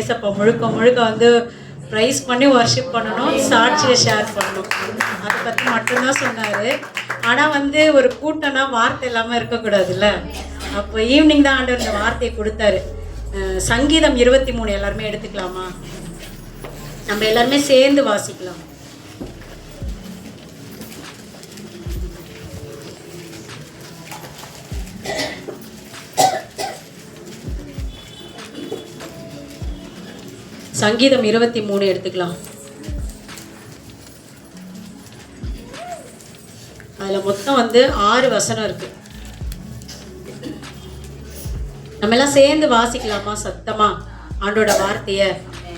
ஏசப்பா முழுக்க முழுக்க வந்து ப்ரைஸ் பண்ணி ஒர்ஷிப் பண்ணணும் சாட்சியை ஷேர் பண்ணணும். அதை பற்றி மட்டும்தான் சொன்னார். ஆனால் வந்து ஒரு கூட்டம்னா வார்த்தை இல்லாமல் இருக்கக்கூடாதுல்ல? அப்போ ஈவினிங் தான் ஆண்டவர் இந்த வார்த்தையை கொடுத்தாரு. சங்கீதம் இருபத்தி மூணு எல்லாருமே எடுத்துக்கலாமா? நம்ம எல்லாருமே சேர்ந்து வாசிக்கலாம். சங்கீதம் இருபத்தி மூணு எடுத்துக்கலாம். அதில் மொத்தம் வந்து ஆறு வசனம் இருக்கு. நம்ம எல்லாம் சேர்ந்து வாசிக்கலாமா சத்தமா? ஆண்டோட வார்த்தைய.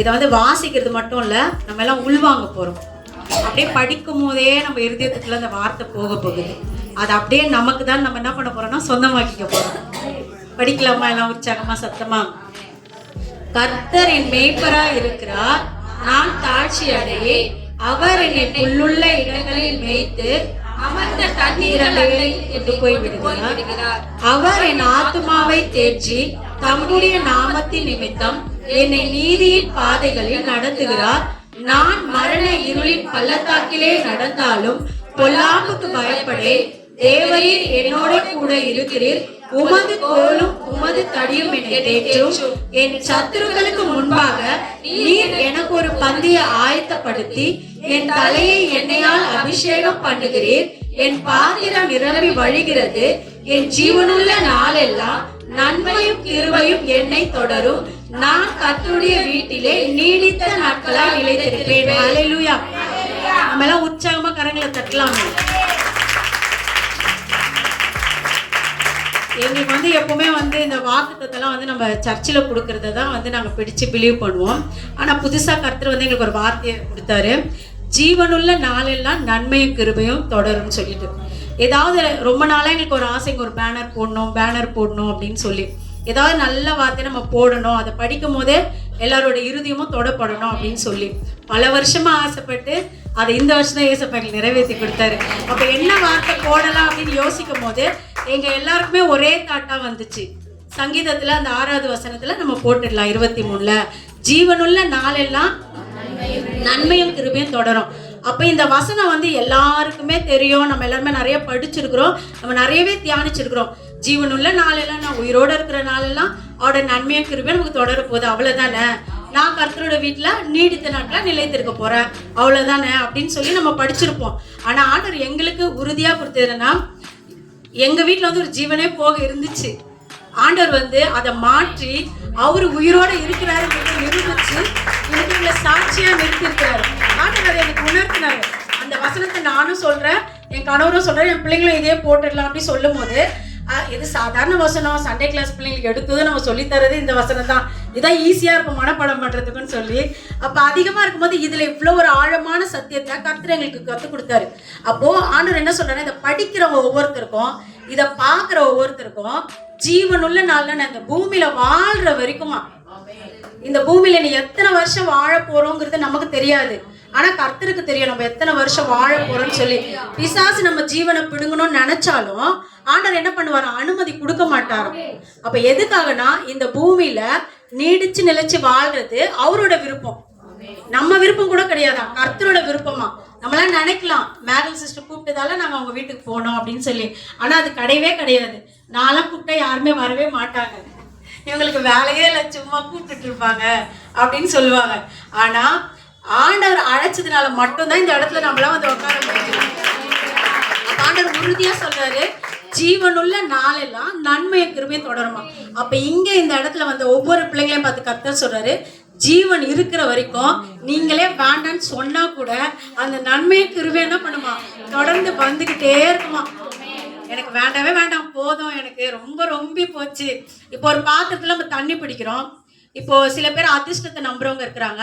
இதை வந்து வாசிக்கிறது மட்டும் இல்லை நம்ம எல்லாம் உள்வாங்க போகிறோம் அப்படியே படிக்கும் போதே நம்ம இருதயத்துக்குள்ள அந்த வார்த்தை போக போகுது. அது அப்படியே நமக்கு தான் நம்ம என்ன பண்ண போறோம்னா சொந்தமாக்கிக்க போறோம். படிக்கலாமா எல்லாம் உற்சாகமா சத்தமா? கர்த்தர் என் மேய்ப்பரா இருக்கிறார். நான் தாழ்ச்சி அடையே அவர் என்னை உள்ளுள்ள இடங்களில் மேய்த்து அமர்ந்த தண்ணீரலை கொண்டு போய் விடுகிறார் அவர் என் ஆத்துமாவை தேர்ச்சி தம்முடைய நாமத்தின் நிமித்தம் என்னை நீதியின் பாதைகளில் நடத்துகிறார். நான் மரண இருளின் பள்ளத்தாக்கிலே நடந்தாலும் பொல்லாப்புக்கு பயப்படே. தேவரீர் என்னோட கூட இருக்கிறீர். உமது கோலும் உமது தடியும் என்னை தேற்றும். என் சத்துருக்களுக்கு முன்பாக நீர் எனக்கு ஒரு பந்தியை ஆயத்தப்படுத்தி என் தலையை எண்ணெயால் அபிஷேகம் பண்ணுகிறீர். என் பாத்திரம் நிரம்பி வழிகிறது. என் ஜீவனுள்ள நாளெல்லாம் நன்மையும் கிருவையும் என்னை தொடரும். நான் கத்துடைய வீட்டிலே நீடித்த நாட்களால் நிலைத்திருப்பேன். ஹalleluya நம்ம எல்லாம் உற்சாகமா கரங்களை தட்டலாமே. எங்களுக்கு வந்து எப்பவுமே வந்து இந்த வாக்குத்தத்தெல்லாம் வந்து நம்ம சர்ச்சில் கொடுக்கறத தான் வந்து நாங்கள் பிடிச்சு பிலீவ் பண்ணுவோம். ஆனால் புதுசாக கர்த்தர் வந்து எங்களுக்கு ஒரு வார்த்தையை கொடுத்தாரு. ஜீவனுள்ள நாளெல்லாம் நன்மையும் கிருபையும் தொடரும்னு சொல்லிட்டு. ஏதாவது ரொம்ப நாளாக எங்களுக்கு ஒரு ஆசைங்க ஒரு பேனர் போடணும் பேனர் போடணும் அப்படின்னு சொல்லி. ஏதாவது நல்ல வார்த்தை நம்ம போடணும் அதை படிக்கும் போதே எல்லாரோட இருதயமும் தொடப்படணும் அப்படின்னு சொல்லி. பல வருஷமா ஆசைப்பட்டு அதை இந்த வருஷம் தான் ஏசப்பா எங்களுக்கு நிறைவேற்றி கொடுத்தாரு. அப்போ என்ன வார்த்தை போடலாம் அப்படின்னு யோசிக்கும் போது எங்கள் எல்லாருக்குமே ஒரே தாட்டாக வந்துச்சு. சங்கீதத்தில் அந்த ஆறாவது வசனத்தில் நம்ம போட்டுடலாம் இருபத்தி மூணில். ஜீவனுள்ள நாளெல்லாம் நன்மையும் கிருபையும் தொடரும். அப்போ இந்த வசனம் வந்து எல்லாருக்குமே தெரியும். நம்ம எல்லாருமே நிறைய படிச்சிருக்கிறோம். நம்ம நிறையவே தியானிச்சிருக்கிறோம். ஜீவனுள்ள நாளெல்லாம் நான் உயிரோட இருக்கிற நாளெல்லாம் அவரோட நன்மையும் கிருபையும் நமக்கு தொடர போகுது. அவ்வளோதானே நான் கர்த்தரோட வீட்டில் நீடித்த நாட்களாக நிலைத்திருக்க போகிறேன் அவ்வளோதானே அப்படின்னு சொல்லி நம்ம படிச்சிருப்போம். ஆனால் ஆர்டர் எங்களுக்கு உறுதியாக கொடுத்ததுன்னா எங்க வீட்டில் வந்து ஒரு ஜீவனே போக இருந்துச்சு. ஆண்டவர் வந்து அதை மாற்றி அவர் உயிரோட இருக்கிறாரு நிரூபிச்சு இன்னைக்கு எங்களை சாட்சியா நிறுத்திருக்கிறாரு ஆண்டவர் அதை எனக்கு உணர்த்தினாரு. அந்த வசனத்தை நானும் சொல்றேன் என் கணவரும் சொல்றேன் என் பிள்ளைங்களும் இதே போட்டுடலாம் அப்படின்னு சொல்லும் போது இது சாதாரண வசனம். சண்டே கிளாஸ் பிள்ளைங்களுக்கு எடுத்தது நம்ம சொல்லித்தரது இந்த வசனம் தான் இதான் ஈஸியாக இருக்கும் மனப்பாடம் பண்ணுறதுக்குன்னு சொல்லி. அப்போ அதிகமாக இருக்கும்போது இதில் இவ்வளோ ஒரு ஆழமான சத்தியத்தை கர்த்தர் எங்களுக்கு கற்றுக் கொடுத்தாரு. அப்போது ஆண்டவர் என்ன சொல்கிறாருன்னா இதை படிக்கிறவங்க ஒவ்வொருத்தருக்கும் இதை பார்க்குற ஒவ்வொருத்தருக்கும் ஜீவனுள்ள நாள்ல நான் இந்த பூமியில் வாழ்கிற வரைக்குமா? இந்த பூமியில நீ எத்தனை வருஷம் வாழ போறோங்கிறது நமக்கு தெரியாது. ஆனா கர்த்தருக்கு தெரியும் நம்ம எத்தனை வருஷம் வாழ போறோம்னு சொல்லி. பிசாசு நம்ம ஜீவனை பிடுங்கணும்னு நினைச்சாலும் ஆண்டவர் என்ன பண்ணுவார்? அனுமதி கொடுக்க மாட்டாரு அப்ப எதுக்காகனா இந்த பூமியில நீடிச்சு நிலைச்சு வாழ்றது அவரோட விருப்பம். நம்ம விருப்பம் கூட கிடையாதா? கர்த்தரோட விருப்பமா? நம்மளாம் நினைக்கலாம் மேரல் சிஸ்டர் கூப்பிட்டதால நாங்க அவங்க வீட்டுக்கு போனோம் அப்படின்னு சொல்லி. ஆனா அது கிடையவே கிடையாது. நான்லாம் கூப்பிட்டா யாருமே வரவே மாட்டாங்க. இவங்களுக்கு வேலையே இல்லை சும்மா கூப்பிட்டுட்டு இருப்பாங்க அப்படின்னு சொல்லுவாங்க. ஆனா ஆண்டவர் அழைச்சதுனால மட்டும்தான் இந்த இடத்துல நம்மளாம் வந்து உட்கார முடியும். ஆண்டவர் உறுதியா சொல்றாரு ஜீவனுள்ள நாளெல்லாம் நன்மையை கிருபையும் தொடருமா? அப்போ இங்கே இந்த இடத்துல வந்து ஒவ்வொரு பிள்ளைங்களையும் பார்த்து கத்த சொல்கிறாரு ஜீவன் இருக்கிற வரைக்கும் நீங்களே வேண்டான்னு சொன்னா கூட அந்த நன்மையை கிருபை என்ன பண்ணுமா? தொடர்ந்து வந்துக்கிட்டே இருக்குமா? எனக்கு வேண்டவே வேண்டாம் போதும் எனக்கு ரொம்ப ரொம்ப போச்சு. இப்போ ஒரு பாத்திரத்தில் நம்ம தண்ணி பிடிக்கிறோம். இப்போ சில பேர் அதிர்ஷ்டத்தை நம்புறவங்க இருக்கிறாங்க.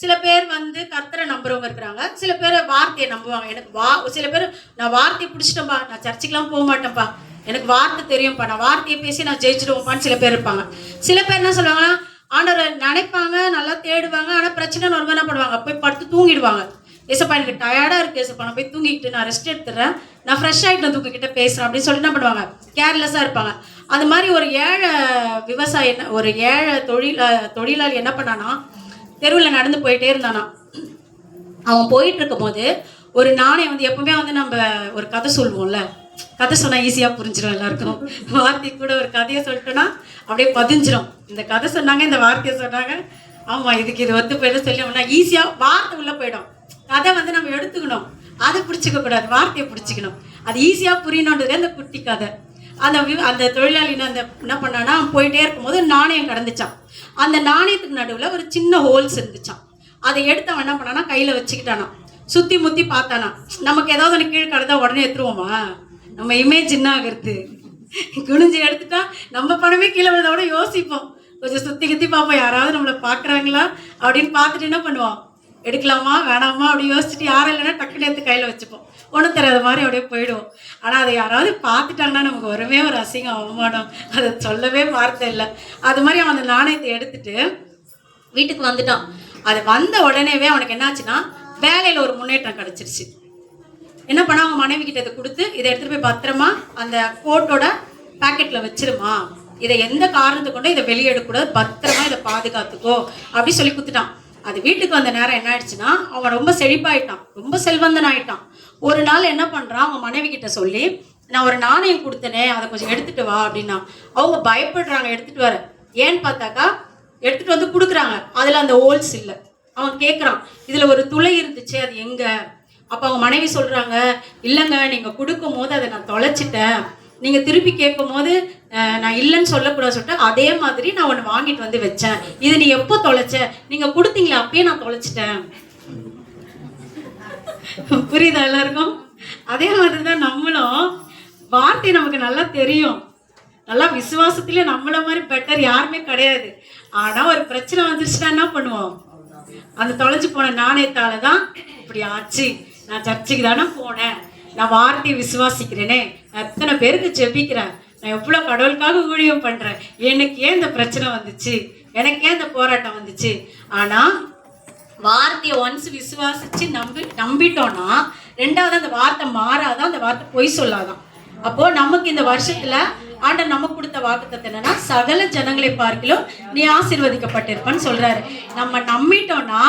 சில பேர் வந்து கர்த்தரை நம்புறவங்க இருக்கிறாங்க. சில பேர் வார்த்தையை நம்புவாங்க. எனக்கு வா சில பேர் நான் வார்த்தையை பிடிச்சிட்டேன்ப்பா நான் சர்ச்சுக்கெல்லாம் போக மாட்டேன்ப்பா எனக்கு வார்த்தை தெரியும்ப்பா நான் வார்த்தையை பேசி நான் ஜெயிச்சிடுவோம்ப்பான்னு சில பேர் இருப்பாங்க. சில பேர் என்ன சொல்லுவாங்கன்னா ஆண்டவரை நினைப்பாங்க நல்லா தேடுவாங்க ஆனால் பிரச்சனைன்னு ஒரு என்ன பண்ணுவாங்க? போய் படுத்து தூங்கிடுவாங்க. ஏசப்பா எனக்கு டயர்டாக இருக்குது ஏசப்பா. நான் போய் தூங்கிக்கிட்டு நான் ரெஸ்ட் எடுத்துறேன். நான் ஃப்ரெஷ் ஆகிட்டு வந்து உங்ககிட்ட பேசுகிறேன் அப்படின்னு சொல்லிட்டு என்ன பண்ணுவாங்க? கேர்லெஸ்ஸாக இருப்பாங்க. அது மாதிரி ஒரு ஏழை விவசாயி என்ன ஒரு ஏழை தொழில தொழிலாளி என்ன பண்ணான்னா தெருவில் நடந்து போயிட்டே இருந்தானா. அவன் போயிட்டு இருக்கும்போது ஒரு நாணயம் வந்து எப்பவுமே வந்து நம்ம ஒரு கதை சொல்லுவோம்ல. கதை சொன்னால் ஈஸியாக புரிஞ்சிடும் எல்லாருக்கும். வார்த்தை கூட ஒரு கதையை சொல்லிட்டோன்னா அப்படியே பதிஞ்சிடும் இந்த கதை சொன்னாங்க இந்த வார்த்தையை சொன்னாங்க. ஆமாம் இதுக்கு இது வந்து போய் சொல்லி ஈஸியாக வார்த்தை உள்ளே போயிடும். கதை வந்து நம்ம எடுத்துக்கணும். அதை பிடிச்சிக்க கூடாது வார்த்தையை பிடிச்சிக்கணும். அது ஈஸியாக புரியணுன்றது அந்த குட்டி கதை. அந்த அந்த தொழிலாளி அந்த என்ன பண்ணானா போயிட்டே இருக்கும்போது நாணயம் கடந்துச்சான் அந்த நாணயத்துக்கு நடுவில் ஒரு சின்ன ஹோல்ஸ் இருந்துச்சான் அதை எடுத்து அவன் என்ன பண்ணானா கையில் வச்சுக்கிட்டானா சுற்றி முற்றி பார்த்தானா நமக்கு ஏதாவது ஒன்று கீழே கடந்தால் உடனே எடுத்துருவோமா? நம்ம இமேஜ் என்ன ஆகிறது? குனிஞ்சு எடுத்துட்டா நம்ம பணமே கீழே விழுத விட யோசிப்போம். கொஞ்சம் சுற்றி குத்தி பார்ப்போம். யாராவது நம்மளை பார்க்குறாங்களா? அப்படின்னு பார்த்துட்டு என்ன பண்ணுவோம்? எடுக்கலாமா? வேணாமா? அப்படி யோசிச்சுட்டு யாரும் இல்லைன்னா டக்குனு எடுத்து கையில் வச்சுப்போம். ஒன்றும் தெரியாத மாதிரி அப்படியே போயிடுவோம் ஆனால் அதை யாராவது பார்த்துட்டாங்கன்னா நமக்கு வரவே ஒரு அசிங்கம் அவமானம். அதை சொல்லவே வார்த்தை இல்லை. அது மாதிரி அவன் அந்த நாணயத்தை எடுத்துட்டு வீட்டுக்கு வந்துட்டான். அது வந்த உடனேவே அவனுக்கு என்னாச்சுன்னா வேலையில் ஒரு முன்னேற்றம் கிடச்சிருச்சு. என்ன பண்ணா அவங்க மனைவி கிட்ட இதை கொடுத்து இதை எடுத்துகிட்டு போய் பத்திரமா அந்த கோட்டோட பேக்கெட்டில் வச்சிருமா. இதை எந்த காரணத்தை கொண்டு இதை வெளியே எடுக்கக்கூடாது. பத்திரமா இதை பாதுகாத்துக்கோ. அப்படி சொல்லி கொடுத்துட்டான் அது வீட்டுக்கு வந்த நேரம் என்ன ஆயிடுச்சுன்னா அவன் ரொம்ப செழிப்பாயிட்டான் ரொம்ப செல்வந்தன் ஆயிட்டான் ஒரு நாள் என்ன பண்ணுறான் அவன் மனைவி கிட்ட சொல்லி நான் ஒரு நாணயம் கொடுத்தனே அதை கொஞ்சம் எடுத்துட்டு வா அப்படின்னா அவங்க பயப்படுறாங்க எடுத்துட்டு வர. ஏன்னு பார்த்தாக்கா எடுத்துட்டு வந்து கொடுக்குறாங்க. அதில் அந்த ஹோல்ஸ் இல்லை. அவன் கேட்குறான் இதில் ஒரு துளை இருந்துச்சு அது எங்க? அப்போ அவங்க மனைவி சொல்கிறாங்க இல்லைங்க நீங்கள் கொடுக்கும் போது அதை நான் தொலைச்சிட்டேன். நீங்கள் திருப்பி கேட்கும் போது நான் இல்லைன்னு சொல்லக்கூடாது சொல்லிட்டு அதே மாதிரி நான் ஒன்று வாங்கிட்டு வந்து வச்சேன். இது நீ எப்போ தொலைச்ச? நீங்க கொடுத்தீங்களே? அப்பயே நான் தொலைச்சிட்டேன். புரியுதா எல்லாருக்கும்? அதே மாதிரி தான் நம்மளும். வார்த்தை நமக்கு நல்லா தெரியும். நல்லா விசுவாசத்திலே நம்மள மாதிரி பெட்டர் யாருமே கிடையாது. ஆனா ஒரு பிரச்சனை வந்துருச்சுன்னா என்ன பண்ணுவோம்? அந்த தொலைஞ்சு போன நாணயத்தால தான் இப்படி ஆச்சு. நான் சர்ச்சுக்கு தானே போனேன். நான் வார்த்தையை விசுவாசிக்கிறேனே. எத்தனை பேருக்கு ஜெபிக்கிறேன்? நான் எவ்வளோ கடவுளுக்காக ஊழியம் பண்ணுறேன் எனக்கு ஏன் இந்த பிரச்சனை வந்துச்சு. எனக்கு ஏன் இந்த போராட்டம் வந்துச்சு. ஆனால் வார்த்தையை ஒன்ஸ் விசுவாசிச்சு நம்பி நம்பிட்டோன்னா ரெண்டாவது அந்த வார்த்தை மாறாதான் அந்த வார்த்தை பொய் சொல்லாதான் அப்போ நமக்கு இந்த வருஷத்துல ஆண்டர் நமக்கு கொடுத்த வாக்குத்தத்தை என்னன்னா சகல ஜனங்களை பார்க்கிலும் நீ ஆசீர்வதிக்கப்பட்டிருப்பன்னு சொல்றாரு. நம்ம நம்பிட்டோம்னா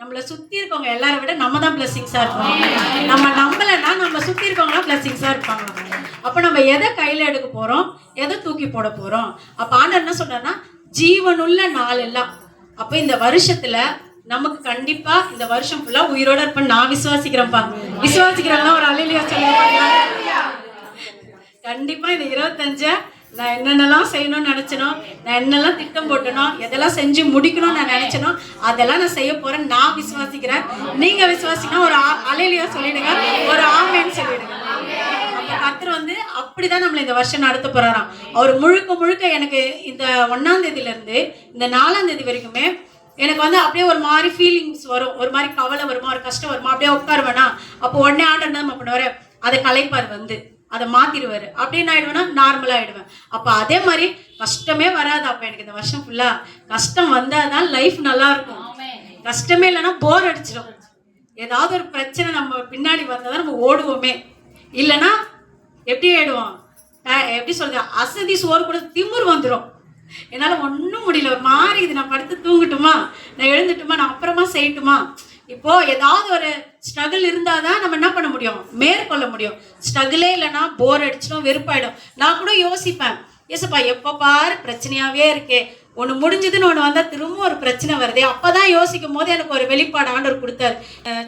நம்மளை சுத்தி இருக்கவங்க எல்லாரை விட நம்ம தான் பிளஸிங்ஸா இருப்பாங்க. நம்ம நம்பலைன்னா நம்ம சுத்தி இருக்கவங்களாம் பிளஸிங்ஸா இருப்பாங்க. நம்ம எதை கையில் எடுக்க போகிறோம் எதை தூக்கி போட போகிறோம் அப்போ ஆண்டர் என்ன சொல்றாருன்னா ஜீவனுள்ள நாள் எல்லாம் அப்போ இந்த வருஷத்துல நமக்கு கண்டிப்பா இந்த வருஷம் ஃபுல்லா உயிரோட இருப்பேன் நான் விசுவாசிக்கிறேன்ப்பா. விசுவாசிக்கிறவங்க ஒரு அலையிலியா சொல்லுவாங்க கண்டிப்பா இந்த இருபத்தஞ்ச நான் என்னென்னலாம் செய்யணும்னு நினைச்சனோ நான் என்னெல்லாம் திட்டம் போட்டனோ எதெல்லாம் செஞ்சு முடிக்கணும்னு நான் நினைச்சனோ அதெல்லாம் நான் செய்ய போகிறேன் நான் விசுவாசிக்கிறேன். நீங்கள் விசுவாசிக்கணும் ஒரு ஆ- அலையிலியா சொல்லிடுங்க ஒரு ஆமேன்னு சொல்லிடுங்க. அப்ப கர்த்தர் வந்து அப்படிதான் நம்மளை இந்த வருஷம் நடத்த போறாராம். அவர் முழுக்க முழுக்க எனக்கு இந்த ஒன்னாம் தேதியில இருந்து இந்த நாலாம் தேதி வரைக்குமே எனக்கு வந்து அப்படியே ஒரு மாதிரி ஃபீலிங்ஸ் வரும். ஒரு மாதிரி கவலை வருமா ஒரு கஷ்டம் வருமா அப்படியே உட்காருவேனா? அப்போ உடனே ஆண்டர் நம்ம பண்ணுவார்? அதை கலைப்பார் வந்து. அதை மாத்திடுவாரு. அப்படின்னு ஆயிடுவேன்னா நார்மலா ஆயிடுவேன். அப்ப அதே மாதிரி கஷ்டமே வராது. அப்ப எனக்கு இந்த வருஷம் ஃபுல்லா கஷ்டம் வந்தாதான் லைஃப் நல்லா இருக்கும். கஷ்டமே இல்லைன்னா போர் அடிச்சிடும். ஏதாவது ஒரு பிரச்சனை நம்ம பின்னாடி வந்தாதான் நம்ம ஓடுவோமே. இல்லைன்னா எப்படி ஆயிடுவோம்? எப்படி சொல்றது? அசதி சோறு கூட திமிர் வந்துடும் என்னால் ஒன்றும் முடியல. ஒரு மாதிரி இது நான் படுத்து தூங்கட்டுமா? நான் எழுந்துட்டுமா? நான் அப்புறமா செய்யட்டுமா? இப்போ ஏதாவது ஒரு ஸ்ட்ரகிள் இருந்தால் தான் நம்ம என்ன பண்ண முடியும்? மேற்கொள்ள முடியும். ஸ்ட்ரகிளே இல்லைன்னா போர் அடிச்சிடும் வெறுப்பாயிடும். நான் கூட யோசிப்பேன். ஏசப்பா எப்போ பாரு பிரச்சனையாகவே இருக்கே. ஒன்று முடிஞ்சதுன்னு ஒன்று வந்தால் திரும்ப ஒரு பிரச்சனை வருதே. அப்பதான் யோசிக்கும் போது எனக்கு ஒரு வெளிப்பாடு ஆண்டவர் கொடுத்தாரு.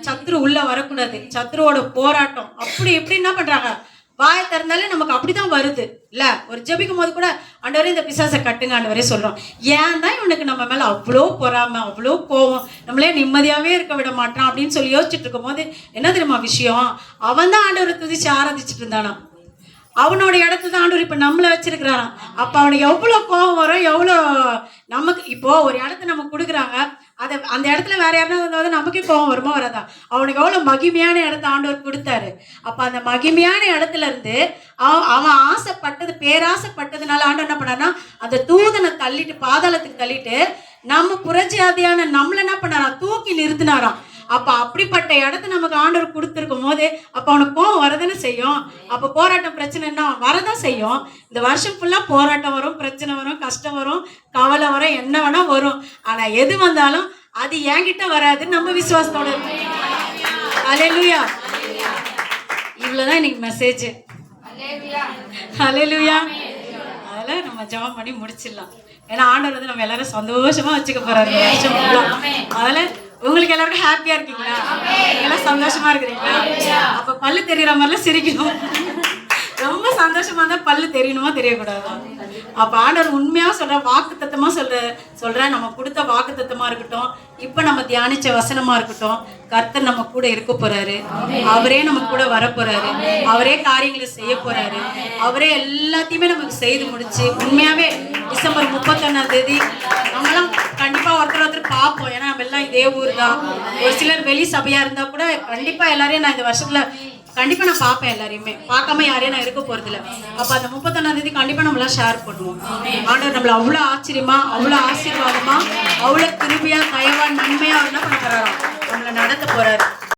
சத்ரு உள்ளே வரக்கூடாது. சத்ருவோட போராட்டம். அப்படி எப்படி என்ன பண்ணுறாங்க வாயை திறந்தாலே நமக்கு அப்படிதான் வருது. இல்ல ஒரு ஜபிக்கும் போது கூட ஆண்டவரே இந்த பிசாசை கட்டுங்க ஆண்டவரே சொல்றோம். ஏன் தான் இவனுக்கு நம்ம மேல அவ்வளோ பொறாம அவ்வளோ கோவம்? நம்மளே நிம்மதியாவே இருக்க விட மாட்டான் அப்படின்னு சொல்லி யோசிச்சுட்டு இருக்கும்போது என்ன தெரியுமா விஷயம்? அவன் தான் ஆண்டவரை துதிச்சு ஆராதிச்சுட்டு இருந்தானா? அவனோட இடத்துல தான் ஆண்டவர் இப்போ நம்மளை வச்சிருக்கிறாராம். அப்போ அவனுக்கு எவ்வளோ கோவம் வரும் எவ்வளோ நமக்கு இப்போ ஒரு இடத்த நம்ம கொடுக்குறாங்க. அதை அந்த இடத்துல வேற யாருன்னா வந்தாலும் நமக்கே கோவம் வருமா வராதா? அவனுக்கு எவ்வளோ மகிமையான இடத்த ஆண்டவர் கொடுத்தாரு. அப்போ அந்த மகிமையான இடத்துல இருந்து அவன் அவன் ஆசைப்பட்டது பேராசைப்பட்டதுனால ஆண்டவர் என்ன பண்ணாருன்னா அந்த தூதனை தள்ளிட்டு பாதாளத்துக்கு தள்ளிட்டு நம்ம புரட்சியாதியான நம்மளை என்ன பண்ணாராம்? தூக்கி நிறுத்தினாராம். அப்ப அப்படிப்பட்ட இடத்த நமக்கு ஆண்டவர் கொடுத்துருக்கும் போது அப்ப அவனுக்கு கோவம் வரதானே செய்யும்? அப்ப போராட்டம் பிரச்சனைன்னா வரதான் செய்யும். இந்த வருஷம் ஃபுல்லா போராட்டம் வரும் பிரச்சனை வரும் கஷ்டம் வரும் கவலை வரும் என்ன வேணா வரும். ஆனா எது வந்தாலும் அது என்கிட்ட வராது நம்ம விசுவாசத்தோட அலையலுயா இவ்வளவுதான் இன்னைக்கு மெசேஜ் அலையலுயா அதெல்லாம் நம்ம ஜெபம் பண்ணி முடிச்சிடலாம். ஏன்னா ஆண்டவர் வந்து நம்ம எல்லாரும் சந்தோஷமா வச்சுக்க போறாரு. அதனால உங்களுக்கு எல்லாருக்கும் ஹாப்பியா இருக்கீங்களா? எல்லாம் சந்தோஷமா இருக்கிறீங்களா? அப்ப பல்லு தெரியற மாதிரிலாம் சிரிக்கணும். ரொம்ப சந்தோஷமா இருந்தா பல்லு தெரியணுமா தெரியக்கூடாதா? அப்ப ஆண்டவர் உண்மையா சொல்ற வாக்கு தத்தமா சொல்ற சொல்ற நம்ம கொடுத்த வாக்கு தத்தமா இருக்கட்டும். இப்ப நம்ம தியானிச்ச வசனமா இருக்கட்டும். கர்த்தர் நம்ம கூட இருக்க போறாரு. அவரே நம்ம கூட வர போறாரு. அவரே காரியங்களை செய்ய போறாரு. அவரே எல்லாத்தையுமே நமக்கு செய்து முடிச்சு உண்மையாவே டிசம்பர் முப்பத்தொன்னாம் தேதி நம்மளாம் கண்டிப்பா ஒருத்தர் ஒருத்தர் பார்ப்போம். இதே ஊர் தான் ஒரு சிலர் வெளி சபையா இருந்தா கூட கண்டிப்பா எல்லாரையும் நான் இந்த வருஷத்துல கண்டிப்பா நான் பார்ப்பேன் எல்லாரையுமே. பார்க்காம யாரையும் நான் இருக்க போறது இல்ல அப்ப அந்த முப்பத்தொன்னாம் தேதி கண்டிப்பா நம்மளாம் ஷேர் பண்ணுவோம். ஆண்டவர் நம்மள அவ்வளவு ஆச்சரியமா அவ்வளவு ஆசீர்வாதமா அவ்வளவு திரும்பியாக தயவா நன்மையா அவர் என்ன பண்ண போறாராம் நம்மள நடத்த போறாரு.